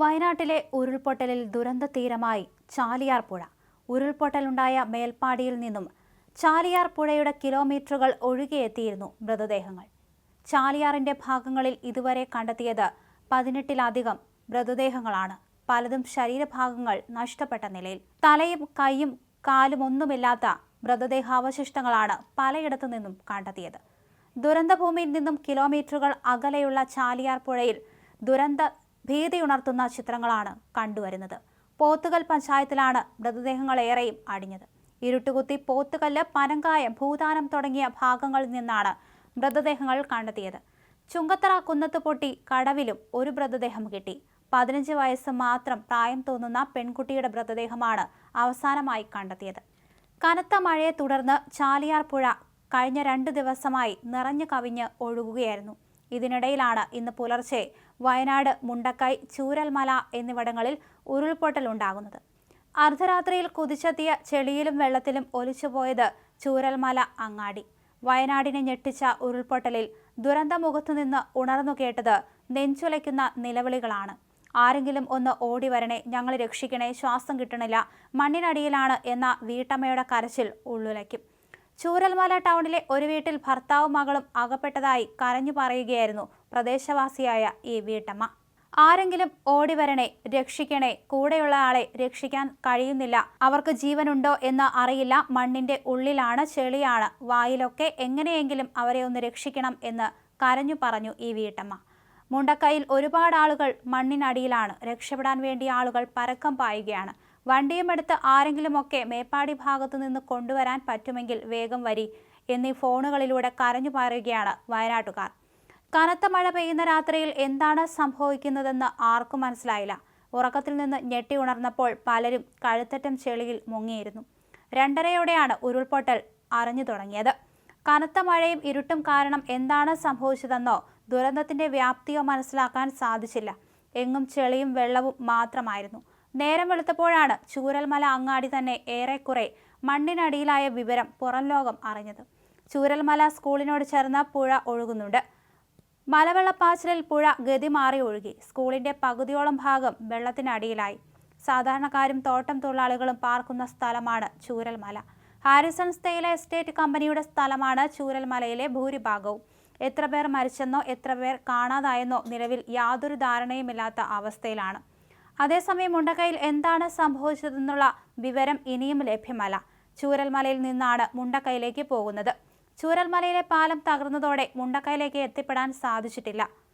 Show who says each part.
Speaker 1: വയനാട്ടിലെ ഉരുൾപൊട്ടലിൽ ദുരന്തതീരമായി ചാലിയാർ പുഴ. ഉരുൾപൊട്ടലുണ്ടായ മേൽപ്പാടിയിൽ നിന്നും ചാലിയാർ പുഴയുടെ കിലോമീറ്ററുകൾ ഒഴുകിയെത്തിയിരുന്നു മൃതദേഹങ്ങൾ. ചാലിയാറിന്റെ ഭാഗങ്ങളിൽ ഇതുവരെ കണ്ടെത്തിയത് പതിനെട്ടിലധികം മൃതദേഹങ്ങളാണ്. പലതും ശരീരഭാഗങ്ങൾ നഷ്ടപ്പെട്ട നിലയിൽ. തലയും കൈയും കാലും ഒന്നുമില്ലാത്ത മൃതദേഹാവശിഷ്ടങ്ങളാണ് പലയിടത്തു നിന്നും കണ്ടെത്തിയത്. ദുരന്തഭൂമിയിൽ നിന്നും കിലോമീറ്ററുകൾ അകലെയുള്ള ചാലിയാർ പുഴയിൽ ദുരന്ത ഭീതിയുണർത്തുന്ന ചിത്രങ്ങളാണ് കണ്ടുവരുന്നത്. പോത്തുകൽ പഞ്ചായത്തിലാണ് മൃതദേഹങ്ങൾ ഏറെയും അടിഞ്ഞത്. ഇരുട്ടുകുത്തി പോത്തുകല്ല് പനങ്കായം ഭൂതാനം തുടങ്ങിയ ഭാഗങ്ങളിൽ നിന്നാണ് മൃതദേഹങ്ങൾ കണ്ടെത്തിയത്. ചുങ്കത്തറ കുന്നത്ത് പൊട്ടി കടവിലും ഒരു മൃതദേഹം കിട്ടി. പതിനഞ്ച് വയസ്സ് മാത്രം പ്രായം തോന്നുന്ന പെൺകുട്ടിയുടെ മൃതദേഹമാണ് അവസാനമായി കണ്ടെത്തിയത്. കനത്ത മഴയെ തുടർന്ന് ചാലിയാർ പുഴ കഴിഞ്ഞ രണ്ട് ദിവസമായി നിറഞ്ഞു കവിഞ്ഞ് ഒഴുകുകയായിരുന്നു. ഇതിനിടയിലാണ് ഇന്ന് പുലർച്ചെ വയനാട് മുണ്ടക്കൈ ചൂരൽമല എന്നിവിടങ്ങളിൽ ഉരുൾപൊട്ടൽ ഉണ്ടാകുന്നത്. അർദ്ധരാത്രിയിൽ കുതിച്ചെത്തിയ ചെളിയിലും വെള്ളത്തിലും ഒലിച്ചുപോയത് ചൂരൽമല അങ്ങാടി. വയനാടിനെ ഞെട്ടിച്ച ഉരുൾപൊട്ടലിൽ ദുരന്തമുഖത്തുനിന്ന് ഉണർന്നു കേട്ടത് നെഞ്ചുലയ്ക്കുന്ന നിലവിളികളാണ്. ആരെങ്കിലും ഒന്ന് ഓടി വരണേ ഞങ്ങൾ രക്ഷിക്കണേ ശ്വാസം കിട്ടണില്ല മണ്ണിനടിയിലാണ് എന്ന വീട്ടമ്മയുടെ കരച്ചിൽ ഉള്ളുലയ്ക്കും. ചൂരൽമല ടൗണിലെ ഒരു വീട്ടിൽ ഭർത്താവും മകളും അകപ്പെട്ടതായി കരഞ്ഞു പറയുകയായിരുന്നു പ്രദേശവാസിയായ ഈ വീട്ടമ്മ. ആരെങ്കിലും ഓടി വരണേ രക്ഷിക്കണേ കൂടെയുള്ള ആളെ രക്ഷിക്കാൻ കഴിയുന്നില്ല. അവർക്ക് ജീവനുണ്ടോ എന്ന് അറിയില്ല. മണ്ണിന്റെ ഉള്ളിലാണ് ചെളിയാണ്. വായിലൊക്കെ എങ്ങനെയെങ്കിലും അവരെ ഒന്ന് രക്ഷിക്കണം എന്ന് കരഞ്ഞു പറഞ്ഞു ഈ വീട്ടമ്മ. മുണ്ടക്കൈയിൽ ഒരുപാട് ആളുകൾ മണ്ണിനടിയിലാണ്. രക്ഷപ്പെടാൻ വേണ്ടി ആളുകൾ പരക്കം പായുകയാണ്. വണ്ടിയുമെടുത്ത് ആരെങ്കിലുമൊക്കെ മേപ്പാടി ഭാഗത്തു നിന്ന് കൊണ്ടുവരാൻ പറ്റുമെങ്കിൽ വേഗം വരി എന്നീ ഫോണുകളിലൂടെ കരഞ്ഞു പറയുകയാണ് വയനാട്ടുകാർ. കനത്ത മഴ പെയ്യുന്ന രാത്രിയിൽ എന്താണ് സംഭവിക്കുന്നതെന്ന് ആർക്കും മനസ്സിലായില്ല. ഉറക്കത്തിൽ നിന്ന് ഞെട്ടി ഉണർന്നപ്പോൾ പലരും കഴുത്തറ്റം ചെളിയിൽ മുങ്ങിയിരുന്നു. രണ്ടരയോടെയാണ് ഉരുൾപൊട്ടൽ അറിഞ്ഞു തുടങ്ങിയത്. കനത്ത മഴയും ഇരുട്ടും കാരണം എന്താണ് സംഭവിച്ചതെന്നോ ദുരന്തത്തിന്റെ വ്യാപ്തിയോ മനസ്സിലാക്കാൻ സാധിച്ചില്ല. എങ്ങും ചെളിയും വെള്ളവും മാത്രമായിരുന്നു. നേരം വെളുത്തപ്പോഴാണ് ചൂരൽമല അങ്ങാടി തന്നെ ഏറെക്കുറെ മണ്ണിനടിയിലായ വിവരം പുറം ലോകം അറിഞ്ഞത്. ചൂരൽമല സ്കൂളിനോട് ചേർന്ന പുഴ ഒഴുകുന്നുണ്ട്. മലവെള്ളപ്പാച്ചിലിൽ പുഴ ഗതി മാറി ഒഴുകി. സ്കൂളിന്റെ പകുതിയോളം ഭാഗം വെള്ളത്തിനടിയിലായി. സാധാരണക്കാരും തോട്ടം തൊഴിലാളികളും പാർക്കുന്ന സ്ഥലമാണ് ചൂരൽമല. ഹാരിസൺ തേയില എസ്റ്റേറ്റ് കമ്പനിയുടെ സ്ഥലമാണ് ചൂരൽമലയിലെ ഭൂരിഭാഗവും. എത്ര പേർ മരിച്ചെന്നോ എത്ര പേർ കാണാതായെന്നോ നിലവിൽ യാതൊരു ധാരണയുമില്ലാത്ത അവസ്ഥയിലാണ്. അതേസമയം മുണ്ടക്കയിൽ എന്താണ് സംഭവിച്ചതെന്നുള്ള വിവരം ഇനിയും ലഭ്യമല്ല. ചൂരൽമലയിൽ നിന്നാണ് മുണ്ടക്കയിലേക്ക് പോകുന്നത്. ചൂരൽമലയിലെ പാലം തകർന്നതോടെ മുണ്ടക്കയിലേക്ക് എത്തിപ്പെടാൻ സാധിച്ചിട്ടില്ല.